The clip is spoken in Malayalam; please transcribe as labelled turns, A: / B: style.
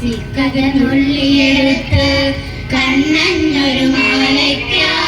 A: സിക്കത നുള്ളിയെടുത്ത് കണ്ണൻ ഒരു മാലയ്ക്കാ